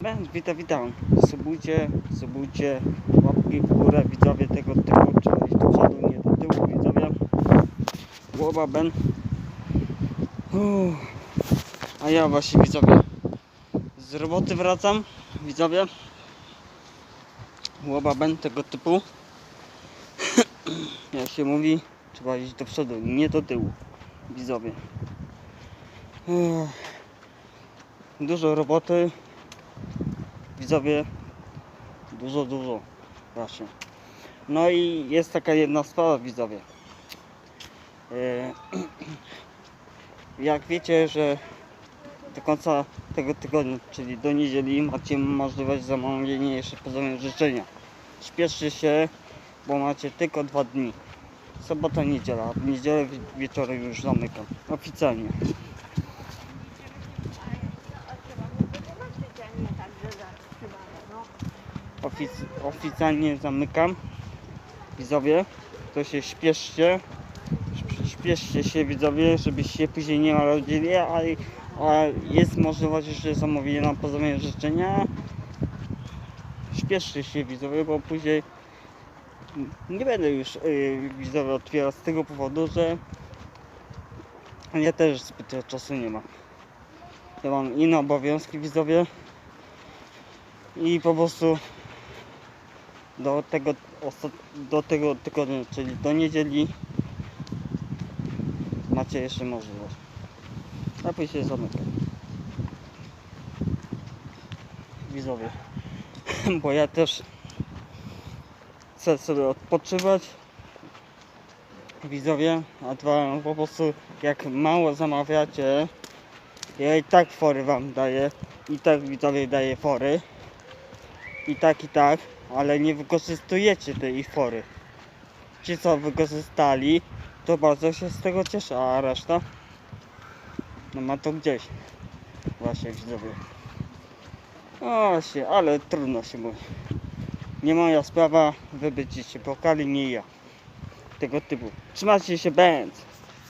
Witam, witam. Subujcie, subujcie, łapki w górę, widzowie tego typu, trzeba iść do przodu, nie do tyłu, widzowie. Głowa Ben. Uff. A ja właśnie, widzowie, z roboty wracam, widzowie. Łoba Ben tego typu. Jak się mówi, trzeba iść do przodu, nie do tyłu, widzowie. Uff. Dużo roboty, widzowie dużo, dużo właśnie. No i jest taka jedna sprawa widzowie. E, Jak wiecie, że do końca tego tygodnia, czyli do niedzieli macie możliwość zamówienia jeszcze pozowem życzenia. Śpieszcie się, bo macie tylko dwa dni. Sobota, niedziela, w niedzielę wi- wieczorem już zamykam. Oficjalnie. Ofic- oficjalnie zamykam. Widzowie, to się śpieszcie. Śp- Śpieszcie się widzowie, żebyście później nie narodzili, a, a jest możliwość jeszcze zamówienia na pozamianie życzenia. Śpieszcie się widzowie, bo później nie będę już yy, widzowie otwierał z tego powodu, że ja też zbyt czasu nie mam. Ja mam inne obowiązki widzowie i po prostu do tego, do tego tygodnia, czyli do niedzieli macie jeszcze możliwość. A później zamykam. Widzowie. Bo ja też chcę sobie odpoczywać. Widzowie, a dwa po prostu jak mało zamawiacie, ja i tak fory wam daję. I tak widzowie daję fory. I tak i tak ale nie wykorzystujecie tej ich fory. Ci co wykorzystali, to bardzo się z tego cieszę, a reszta no ma to gdzieś. Właśnie widzowie. O się, ale trudno się mówi. Nie moja sprawa, wy będziecie pokali, nie ja. Tego typu. Trzymajcie się, bęc!